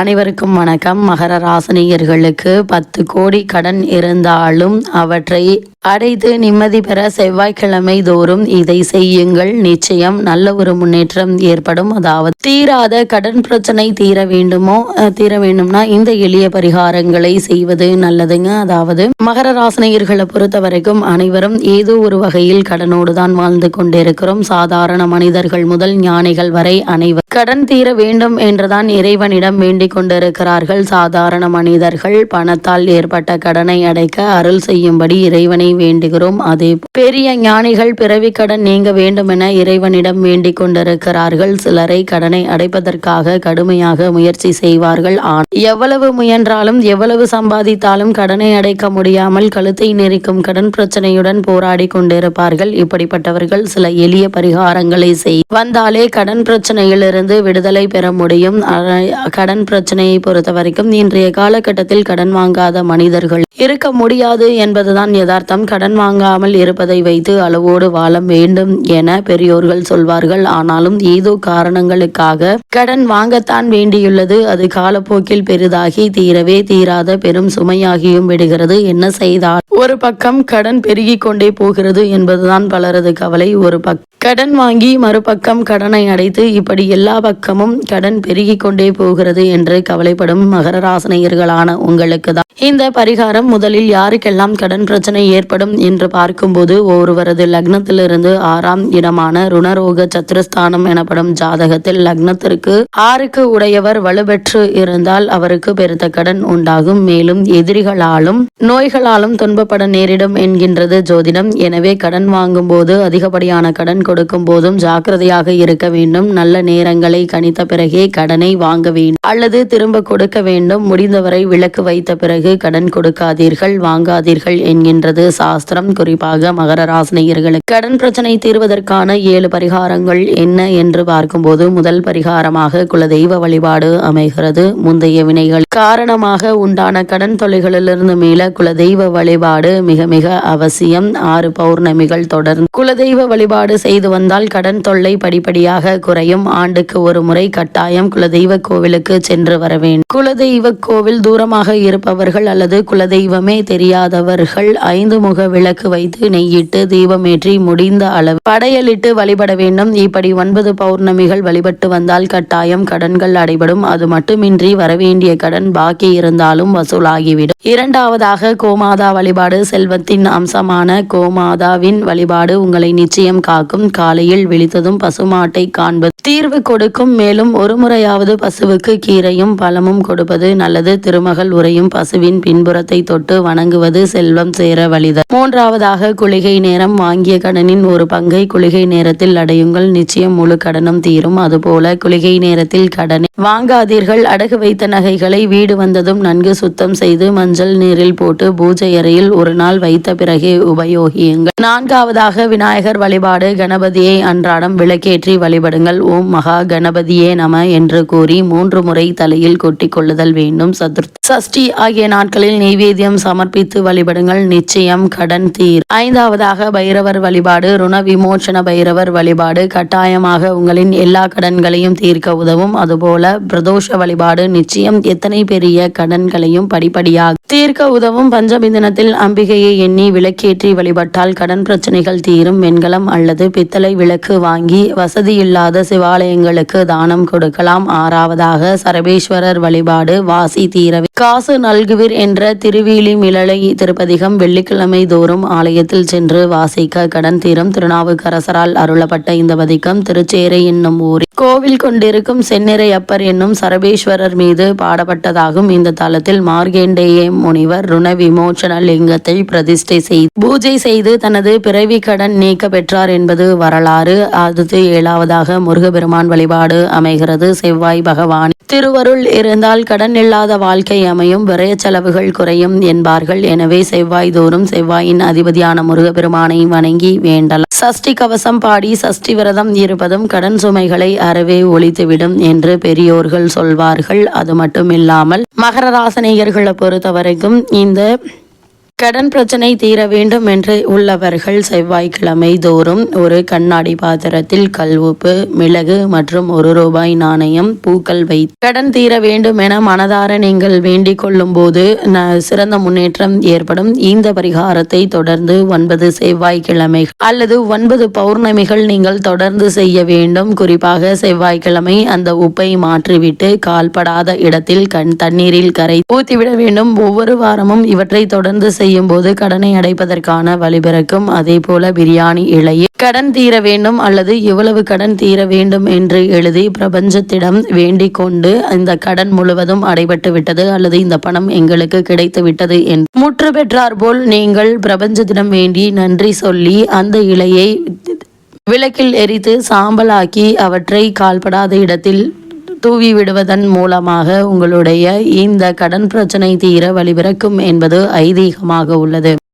அனைவருக்கும் வணக்கம். மகர ராசினியர்களுக்கு பத்து கோடி கடன் இருந்தாலும் அவற்றை அடைத்து நிம்மதி பெற செவ்வாய்க்கிழமை தோறும் இதை செய்யுங்கள். நிச்சயம் நல்ல ஒரு முன்னேற்றம் ஏற்படும். அதாவது தீராத கடன் பிரச்சனை தீர வேண்டுமோ தீர வேண்டும்னா இந்த எளிய பரிகாரங்களை செய்வது நல்லதுங்க. அதாவது மகர ராசினியர்களை பொறுத்த வரைக்கும் அனைவரும் ஏதோ ஒரு வகையில் கடனோடு தான் வாழ்ந்து கொண்டிருக்கிறோம். சாதாரண மனிதர்கள் முதல் ஞானிகள் வரை அனைவர் கடன் தீர வேண்டும் என்றுதான் இறைவனிடம் வேண்டிக் கொண்டிருக்கிறார்கள். சாதாரண மனிதர்கள் பணத்தால் ஏற்பட்ட கடனை அடைக்க அருள் செய்யும்படி இறைவனை வேண்டுகிறோம். அதே பெரிய ஞானிகள் பிறவி கடன் நீங்க வேண்டும் என இறைவனிடம் வேண்டிக் கொண்டிருக்கிறார்கள். சிலரை கடனை அடைப்பதற்காக கடுமையாக முயற்சி செய்வார்கள். எவ்வளவு முயன்றாலும் எவ்வளவு சம்பாதித்தாலும் கடனை அடைக்க முடியாமல் கழுத்தை நெரிக்கும் கடன் பிரச்சனையுடன் போராடி கொண்டிருப்பார்கள். இப்படிப்பட்டவர்கள் சில எளிய பரிகாரங்களை செய் வந்தாலே கடன் பிரச்சனையிலிருந்து விடுதலை பெற முடியும். கடன் பிரச்சனையை பொறுத்த வரைக்கும் இன்றைய காலகட்டத்தில் கடன் வாங்காத மனிதர்கள் இருக்க முடியாது என்பதுதான் யதார்த்தம். கடன் வாங்காமல் இருப்பதை வைத்து அளவோடு வாழ வேண்டும் என பெரியோர்கள் சொல்வார்கள். ஆனாலும் ஏதோ காரணங்களுக்காக கடன் வாங்கத்தான் வேண்டியுள்ளது. அது காலப்போக்கில் பெரிதாகி தீரவே தீராத பெரும் சுமையாகியும் விடுகிறது. என்ன செய்தால்? ஒரு பக்கம் கடன் பெருகிக் கொண்டே போகிறது என்பதுதான் பலரது கவலை. ஒரு பக்கம் கடன் வாங்கி மறுபக்கம் கடனை அடைத்து இப்படி எல்லா பக்கமும் கடன் பெருகிக் கொண்டே போகிறது என்று கவலைப்படும் மகர ராசனையர்களான உங்களுக்கு தான். இந்த பரிகாரம் முதலில் யாருக்கெல்லாம் கடன் பிரச்சனை ஏற்படும் என்று பார்க்கும்போது ஒருவரது லக்னத்திலிருந்து ஆறாம் இடமான ருணரோக சத்ருஸ்தானம் எனப்படும் ஜாதகத்தில் லக்னத்திற்கு ஆறுக்கு உடையவர் வலுப்பெற்று இருந்தால் அவருக்கு பெருத்த கடன் உண்டாகும். மேலும் எதிரிகளாலும் நோய்களாலும் துன்பப்பட நேரிடும் என்கின்றது ஜோதிடம். எனவே கடன் வாங்கும் போது அதிகப்படியான கடன் கொடு கொடுக்கும் போதும் ஜாக்கிரதையாக இருக்க வேண்டும். நல்ல நேரங்களை கணித்த பிறகே கடனை வாங்க வேண்டும். அல்லது திரும்ப கொடுக்க வேண்டும். முடிந்தவரை விலக்கு வைத்த பிறகு கடன் கொடுக்காதீர்கள் வாங்காதீர்கள் என்கின்றது சாஸ்திரம். குறிப்பாக மகர ராசினியர்களுக்கு கடன் பிரச்சனை தீர்வதற்கான ஏழு பரிகாரங்கள் என்ன என்று பார்க்கும்போது முதல் பரிகாரமாக குலதெய்வ வழிபாடு அமைகிறது. முந்தைய வினைகள் காரணமாக உண்டான கடன் தொல்லைகளிலிருந்து மீள குலதெய்வ வழிபாடு மிக மிக அவசியம். ஆறு பௌர்ணமிகள் தொடர்ந்து குலதெய்வ வழிபாடு செய்து வந்தால் கடன் தொல்லை படிப்படியாக குறையும். ஆண்டுக்கு ஒரு முறை கட்டாயம் குலதெய்வ கோவிலுக்கு சென்று வர வேண்டும். குலதெய்வ கோவில் தூரமாக இருப்பவர்கள் அல்லது குலதெய்வமே தெரியாதவர்கள் ஐந்து முக விளக்கு வைத்து நெய்யிட்டு தீபமேற்றி முடிந்த அளவு படையலிட்டு வழிபட வேண்டும். இப்படி ஒன்பது பௌர்ணமிகள் வழிபட்டு வந்தால் கட்டாயம் கடன்கள் அடைபடும். அது மட்டுமின்றி வரவேண்டிய கடன் பாக்கி இருந்தாலும் வசூலாகிவிடும். இரண்டாவதாக கோமாதா வழிபாடு செல்வத்தின் அம்சமான கோமாதாவின் வழிபாடு உங்களை நிச்சயம் காக்கும். காலையில் விழித்ததும் பசுமாட்டை காண்பது. தீர்வு கொடுக்கும். மேலும் ஒரு முறையாவது பசுவுக்கு கீரையும் பழமும் கொடுப்பது நல்லது. திருமகள் உரையும் பசுவின் பின்புறத்தை தொட்டு வணங்குவது செல்வம் சேர வழிதல் மூன்றாவதாக குளிகை நேரம் வாங்கிய கடனின் ஒரு பங்கை குளிகை நேரத்தில் அடையுங்கள். நிச்சயம் முழு கடனும் தீரும். அதுபோல குளிகை நேரத்தில் கடனை வாங்காதீர்கள். அடகு வைத்த நகைகளை வீடு வந்ததும் நன்கு சுத்தம் செய்து மஞ்சள் நீரில் போட்டு பூஜை அறையில் ஒரு நாள் வைத்த பிறகே உபயோகியுங்கள். நான்காவதாக விநாயகர் வழிபாடு. கணபதியை அன்றாடம் விளக்கேற்றி வழிபடுங்கள். ஓம் மகா கணபதியே நம என்று கூறி மூன்று முறை தலையில் கொட்டிக் கொள்ளுதல் வேண்டும் சதுர்த்தி சஷ்டி ஆகிய நாட்களில் நெய்வேத்தியம் சமர்ப்பித்து வழிபடுங்கள். நிச்சயம் கடன் தீர். ஐந்தாவதாக பைரவர் வழிபாடு ருண விமோச்சன பைரவர் வழிபாடு கட்டாயமாக உங்களின் எல்லா கடன்களையும் தீர்க்க உதவும். அதுபோல பிரதோஷ வழிபாடு நிச்சயம் எத்தனை பெரிய கடன்களையும் படிப்படியாக தீர்க்க உதவும். பஞ்சமி தினத்தில் அம்பிகையை எண்ணி விளக்கேற்றி வழிபட்டால் கடன் பிரச்சனைகள் தீரும். வெண்கலம் அல்லது பித்தளை விளக்கு வாங்கி வசதியில்லாத சிவாலயங்களுக்கு தானம் கொடுக்கலாம். ஆறாவதாக சரபேஸ்வரர் வழிபாடு வாசி தீரவே காசு நல்குவிர் என்ற திருவீலி மிளலை திருப்பதிகம் வெள்ளிக்கிழமை தோறும் ஆலயத்தில் சென்று வாசிக்க கடன் தீரும் திருநாவுக்கரசரால் அருளப்பட்ட இந்த பதிகம் திருச்சேரை என்னும் ஊரில் கோவில் கொண்டிருக்கும் செந்நிறை அப்பர் என்னும் சரபேஸ்வரர் மீது பாடப்பட்டதாகும். இந்த தலத்தில் மார்கேண்டேய முனிவர் ருண விமோச்சன லிங்கத்தை பிரதிஷ்டை செய்து பூஜை செய்து தனது பிறவி கடன் நீக்க பெற்றார் என்பது வரலாறு. அடுத்து ஏழாவதாக முருகபெருமான் வழிபாடு அமைகிறது. செவ்வாய் பகவான் திருவருள் இருந்தால் கடன் இல்லாத வாழ்க்கை அமையும் விரய செலவுகள் குறையும் என்பார்கள். எனவே செவ்வாய் தோறும் செவ்வாயின் அதிபதியான முருகப்பெருமானை வணங்கி வேண்டலாம். சஷ்டி கவசம் பாடி சஷ்டி விரதம் இருப்பதும் கடன் சுமைகளை அறவே ஒழித்துவிடும் என்று பெரியோர்கள் சொல்வார்கள். அது மட்டும் இல்லாமல் மகர ராசனேயர்களை பொறுத்த வரைக்கும் இந்த கடன் பிரச்சனை தீர வேண்டும் என்று உள்ளவர்கள் செவ்வாய்க்கிழமை தோறும் ஒரு கண்ணாடி பாத்திரத்தில் கல்வுப்பு மிளகு மற்றும் ஒரு ரூபாய் நாணயம் பூக்கள் வை கடன் தீர வேண்டும் என மனதார நீங்கள் வேண்டிக் கொள்ளும் போது ந- சிறந்த முன்னேற்றம் ஏற்படும். இந்த பரிகாரத்தை தொடர்ந்து ஒன்பது செவ்வாய்க்கிழமை அல்லது ஒன்பது பௌர்ணமிகள் நீங்கள் தொடர்ந்து செய்ய வேண்டும். குறிப்பாக செவ்வாய்க்கிழமை அந்த உப்பை மாற்றிவிட்டு கால்படாத இடத்தில் கண் தண்ணீரில் கரை ஊத்திவிட வேண்டும். ஒவ்வொரு வாரமும் இவற்றை தொடர்ந்து செய்யும் போது கடனை அடைப்பதற்கான வழிபிறக்கும் அதே போல பிரியாணி இலையில் கடன் தீர வேண்டும் அல்லது எவ்வளவு கடன் தீர வேண்டும் என்று எழுதி பிரபஞ்சத்திடம் வேண்டிக் கொண்டு இந்த கடன் முழுவதும் அடைபட்டு விட்டது அல்லது இந்த பணம் எங்களுக்கு கிடைத்து விட்டது என்று முற்று பெற்றார் போல் நீங்கள் பிரபஞ்சத்திடம் வேண்டி நன்றி சொல்லி அந்த இலையை விளக்கில் எரித்து சாம்பலாக்கி அவற்றை கால்படாத இடத்தில் தூவி விடுவதன் மூலமாக உங்களுடைய இந்த கடன் பிரச்சனை தீர வழிபிறக்கும் என்பது ஐதீகமாக உள்ளது.